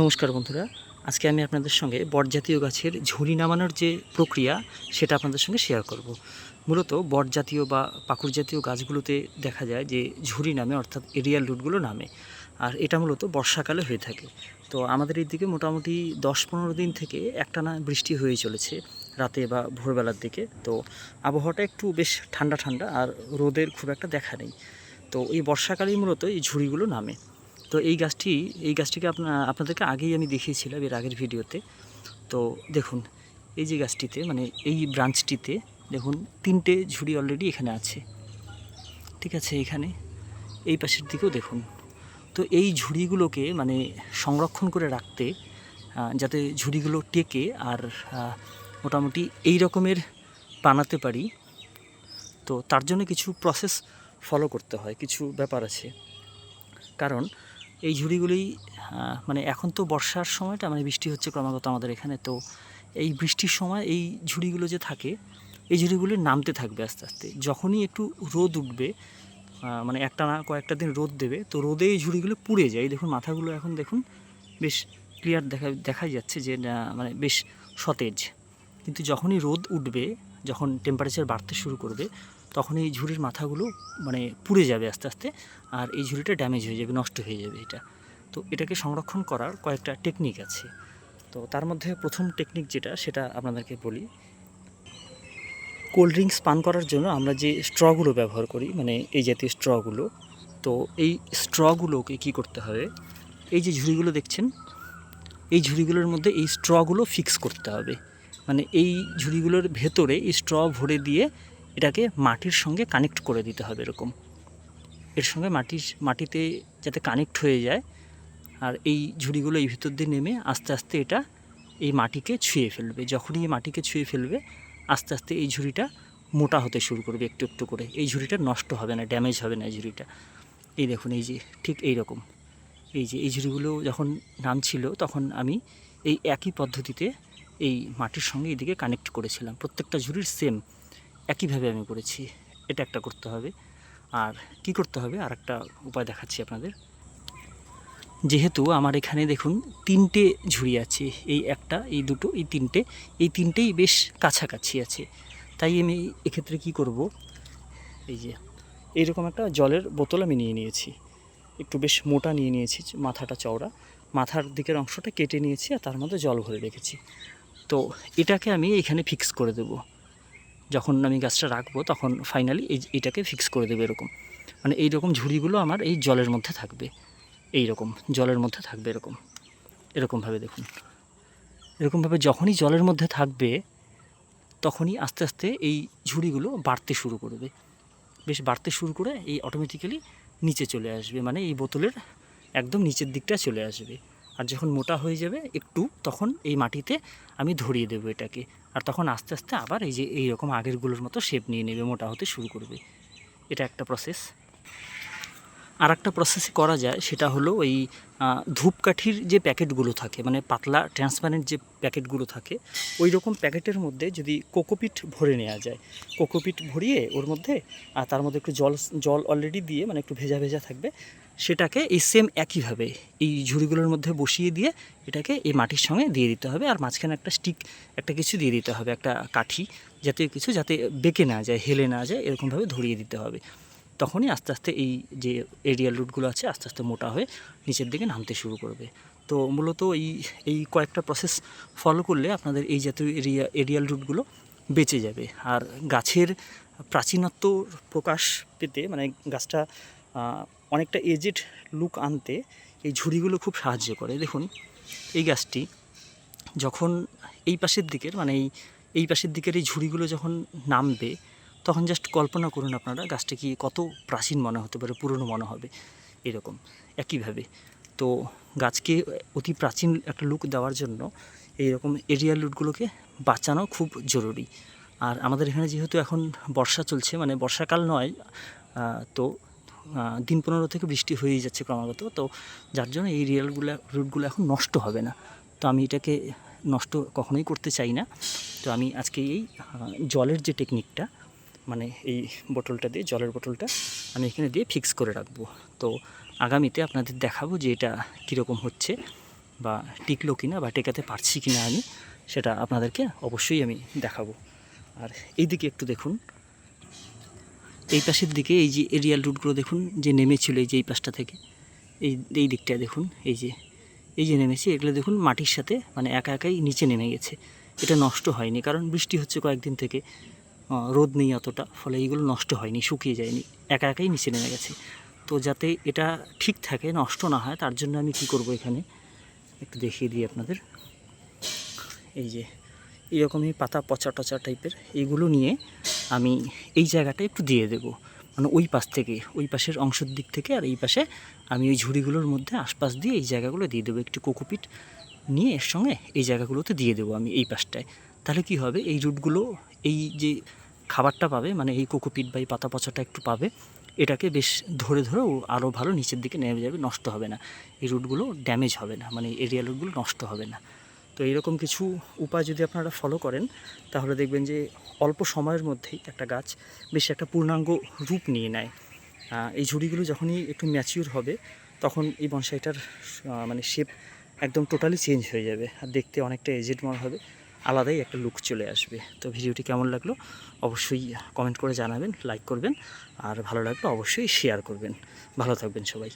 নমস্কার বন্ধুরা। আজকে আমি আপনাদের সঙ্গে বটজাতীয় গাছের ঝুড়ি নামানোর যে প্রক্রিয়া, সেটা আপনাদের সঙ্গে শেয়ার করব। মূলত বটজাতীয় বা পাকুড় জাতীয় গাছগুলোতে দেখা যায় যে ঝুড়ি নামে, অর্থাৎ এরিয়াল রুটগুলো নামে। আর এটা মূলত বর্ষাকালে হয়ে থাকে। তো আমাদের এই দিকে মোটামুটি দশ পনেরো দিন থেকে একটানা বৃষ্টি হয়ে চলেছে রাতে বা ভোরবেলার দিকে। তো আবহাওয়াটা একটু বেশ ঠান্ডা ঠান্ডা আর রোদের খুব একটা দেখা নেই। তো এই বর্ষাকালেই মূলত এই ঝুড়িগুলো নামে। তো এই গাছটি, এই গাছটিকে আপনা, আপনাদেরকে আগেই আমি দেখিয়েছিলাম এর আগের ভিডিওতে। তো দেখুন, এই যে গাছটিতে মানে এই ব্রাঞ্চটিতে, দেখুন, তিনটে ঝুড়ি অলরেডি এখানে আছে। ঠিক আছে, এখানে। এই পাশের দিকেও দেখুন। তো এই ঝুড়িগুলোকে মানে সংরক্ষণ করে রাখতে যাতে ঝুড়িগুলো টেকে আর মোটামুটি এই রকমের বানাতে পারি, তো তার জন্য কিছু প্রসেস ফলো করতে হয়, কিছু ব্যাপার আছে। কারণ এই ঝুড়িগুলি মানে এখন তো বর্ষার সময়টা মানে বৃষ্টি হচ্ছে ক্রমাগত আমাদের এখানে, তো এই বৃষ্টির সময় এই ঝুড়িগুলো যে থাকে, এই ঝুড়িগুলি নামতে থাকবে আস্তে আস্তে। যখনই একটু রোদ উঠবে মানে একটা না কয়েকটা দিন রোদ দেবে, তো রোদে এই ঝুড়িগুলো পুড়ে যায়। দেখুন, মাথাগুলো এখন দেখুন, বেশ ক্লিয়ার দেখা, দেখাই যাচ্ছে যে মানে বেশ সতেজ। কিন্তু যখনই রোদ উঠবে, যখন টেম্পারেচার বাড়তে শুরু করবে তখন এই ঝুড়ির মাথাগুলো মানে পুড়ে যাবে আস্তে আস্তে আর এই ঝুড়িটা ড্যামেজ হয়ে যাবে, নষ্ট হয়ে যাবে এটা। তো এটাকে সংরক্ষণ করার কয়েকটা টেকনিক আছে। তো তার মধ্যে প্রথম টেকনিক যেটা সেটা আপনাদেরকে বলি। কোল্ড ড্রিঙ্কস পান করার জন্য আমরা যে স্ট্রগুলো ব্যবহার করি মানে এই জাতীয় স্ট্রগুলো তো এই স্ট্রগুলোকে কি করতে হবে? এই যে ঝুড়িগুলো দেখছেন, এই ঝুড়িগুলোর মধ্যে এই স্ট্রগুলো ফিক্স করতে হবে। মানে এই ঝুড়িগুলোর ভেতরে স্ট্র ভরে দিয়ে এটাকে মাটির সঙ্গে কানেক্ট করে দিতে হবে এরকম। এর সঙ্গে মাটির মাটিতে যাতে কানেক্ট হয়ে যায়, আর এই ঝুড়িগুলো এই ভিতর দিয়ে নেমে আস্তে আস্তে এটা এই মাটিকে ছুঁয়ে ফেলবে। যখনই এই মাটিকে ছুঁয়ে ফেলবে, আস্তে আস্তে এই ঝুড়িটা মোটা হতে শুরু করবে একটু একটু করে। এই ঝুড়িটা নষ্ট হবে না ড্যামেজ হবে না এই ঝুড়িটা। এই দেখুন, এই যে ঠিক এই রকম এই যে এই ঝুড়িগুলো যখন নামছিল, তখন আমি এই একই পদ্ধতিতে এই মাটির সঙ্গে এদিকে কানেক্ট করেছিলাম। প্রত্যেকটা ঝুড়ির সেম একইভাবে আমি করেছি। এটা একটা করতে হবে। আর কি করতে হবে? আর একটা উপায় দেখাচ্ছি আপনাদের। যেহেতু আমার এখানে দেখুন তিনটে ঝুড়ি আছে। এই একটা, এই দুটো, এই তিনটে। এই তিনটেই বেশ কাছাকাছি আছে। তাই আমি এক্ষেত্রে কি করব? এই যে, এইরকম একটা জলের বোতল আমি নিয়ে নিয়েছি। একটু বেশ মোটা নিয়ে নিয়েছি মাথাটা চওড়া। মাথার দিকের অংশটা কেটে নিয়েছি আর তার মধ্যে জল ভরে রেখেছি। তো এটাকে আমি এখানে ফিক্স করে দেবো। যখন আমি গাছটা রাখব, তখন ফাইনালি এই এইটাকে ফিক্স করে দেবে এরকম। মানে এই রকম ঝুড়িগুলো আমার এই জলের মধ্যে থাকবে। এই রকম জলের মধ্যে থাকবে এরকম। এরকমভাবে দেখুন। এরকমভাবে যখনই জলের মধ্যে থাকবে, তখনই আস্তে আস্তে এই ঝুড়িগুলো বাড়তে শুরু করবে। বেশ বাড়তে শুরু করে এই অটোমেটিক্যালি নিচে চলে আসবে। মানে এই বোতলের একদম নিচের দিকটা চলে আসবে। আর যখন মোটা হয়ে যাবে একটু, তখন এই মাটিতে আমি ধরিয়ে দেবো এটাকে। আর তখন আস্তে আস্তে আবার এই যে এই রকম আগেরগুলোর মতো শেপ নিয়ে নেবে, মোটা হতে শুরু করবে। এটা একটা প্রসেস আর একটা প্রসেস করা যায়, সেটা হলো ওই ধূপকাঠির যে প্যাকেটগুলো থাকে মানে পাতলা ট্রান্সপারেন্ট যে প্যাকেটগুলো থাকে ওই রকম প্যাকেটের মধ্যে যদি কোকোপিট ভরে নেওয়া যায়, কোকোপিট ভরিয়ে ওর মধ্যে আর তার মধ্যে একটু জল জল অলরেডি দিয়ে মানে একটু ভেজা ভেজা থাকবে, সেটাকে এই সেম একইভাবে, এই ঝুড়িগুলোর মধ্যে বসিয়ে দিয়ে, এটাকে এই মাটির সঙ্গে দিয়ে দিতে হবে, আর মাঝখানে একটা স্টিক একটা কিছু দিয়ে দিতে হবে, একটা কাঠি জাতীয় কিছু, যাতে বেঁকে না যায়, হেলে না যায়, এরকমভাবে ধরিয়ে দিতে হবে। তখনই আস্তে আস্তে এই যে এরিয়াল রুটগুলো আছে, আস্তে আস্তে মোটা হয়ে নিচের দিকে নামতে শুরু করবে। তো মূলত এই এই কয়েকটা প্রসেস ফলো করলে আপনাদের এই জাতীয় এরিয়া এরিয়াল রুটগুলো বেঁচে যাবে। আর গাছের প্রাচীনত্ব প্রকাশ পেতে মানে গাছটা অনেকটা এজেড লুক আনতে এই ঝুড়িগুলো খুব সাহায্য করে। দেখুন, এই গাছটি যখন এই পাশের দিকের মানে এই এই পাশের দিকের এই ঝুড়িগুলো যখন নামবে তখন জাস্ট কল্পনা করুন আপনারা গাছটা কি কত প্রাচীন মনে হতে পারে, পুরনো মনে হবে, এরকম, একইভাবে। তো গাছকে অতি প্রাচীন একটা লুক দেওয়ার জন্য এইরকম এরিয়াল রুটগুলোকে বাঁচানো খুব জরুরি। আর আমাদের এখানে যেহেতু এখন বর্ষা চলছে মানে বর্ষাকাল নয় তো দিন পনেরো থেকে বৃষ্টি হয়েই যাচ্ছে ক্রমাগত, তো যার জন্য এই রিয়ালগুলো রুটগুলো এখন নষ্ট হবে না। তো আমি এটাকে নষ্ট কখনোই করতে চাই না। তো আমি আজকে এই জলের যে টেকনিকটা মানে এই বোতলটা দিয়ে, জলের বোতলটা আমি এখানে দিয়ে ফিক্স করে রাখব। তো আগামীতে আপনাদের দেখাবো যে এটা কীরকম হচ্ছে বা টিকলো কিনা বা টেকাতে পারছি কিনা আমি, সেটা আপনাদেরকে অবশ্যই আমি দেখাবো। আর এইদিকে একটু দেখুন, এই পাশের দিকে এই যে এরিয়াল রুটগুলো দেখুন, যে নেমেছিল এই যে এই পাশটা থেকে, এই এই দিকটায় দেখুন, এই যে এই যে নেমেছে, এগুলো দেখুন মাটির সাথে মানে একা একাই নিচে নেমে গেছে। এটা নষ্ট হয়নি, কারণ বৃষ্টি হচ্ছে কয়েকদিন থেকে। রোদ নেই অতটা, ফলে এইগুলো নষ্ট হয়নি, শুকিয়ে যায়নি, একা একাই নিচে নেমে গেছে। তো যাতে এটা ঠিক থাকে, নষ্ট না হয়, তার জন্য আমি কি করব এখানে? একটু দেখিয়ে দিই আপনাদের। এই যে এরকমই পাতা পচা টচা টাইপের এইগুলো নিয়ে আমি এই জায়গাটা একটু দিয়ে দেব। মানে ওই পাশ থেকে, ওই পাশের অংশের দিক থেকে আর এই পাশে আমি ওই ঝুড়িগুলোর মধ্যে আশপাশ দিয়ে এই জায়গাগুলো দিয়ে দেবো। একটু কোকোপিট নিয়ে এর সঙ্গে এই জায়গাগুলোতে দিয়ে দেবো আমি এই পাশটায়। তাহলে কি হবে? এই রুটগুলো, এই যে খাবারটা পাবে মানে এই কোকোপিট বা এই পাতা পচাটা একটু পাবে, এটাকে বেশ ধরে ধরে আরও ভালো নিচের দিকে নেমে যাবে, নষ্ট হবে না। এই রুটগুলো ড্যামেজ হবে না মানে এরিয়া রুটগুলো নষ্ট হবে না। তো এইরকম কিছু উপায় যদি আপনারা ফলো করেন, তাহলে দেখবেন যে অল্প সময়ের মধ্যেই একটা গাছ বেশ একটা পূর্ণাঙ্গ রূপ নিয়ে নেয়। এই ঝুড়িগুলো যখনই একটু ম্যাচিউর হবে, তখন এই বনসাইটার মানে শেপ একদম টোটালি চেঞ্জ হয়ে যাবে। আর দেখতে অনেকটা এজেড মনে হবে। আলাদাই একটা লুক চলে আসবে। তো ভিডিওটি কেমন লাগল অবশ্যই কমেন্ট করে জানাবেন লাইক করবেন, আর ভালো লাগল অবশ্যই শেয়ার করবেন। ভালো থাকবেন সবাই।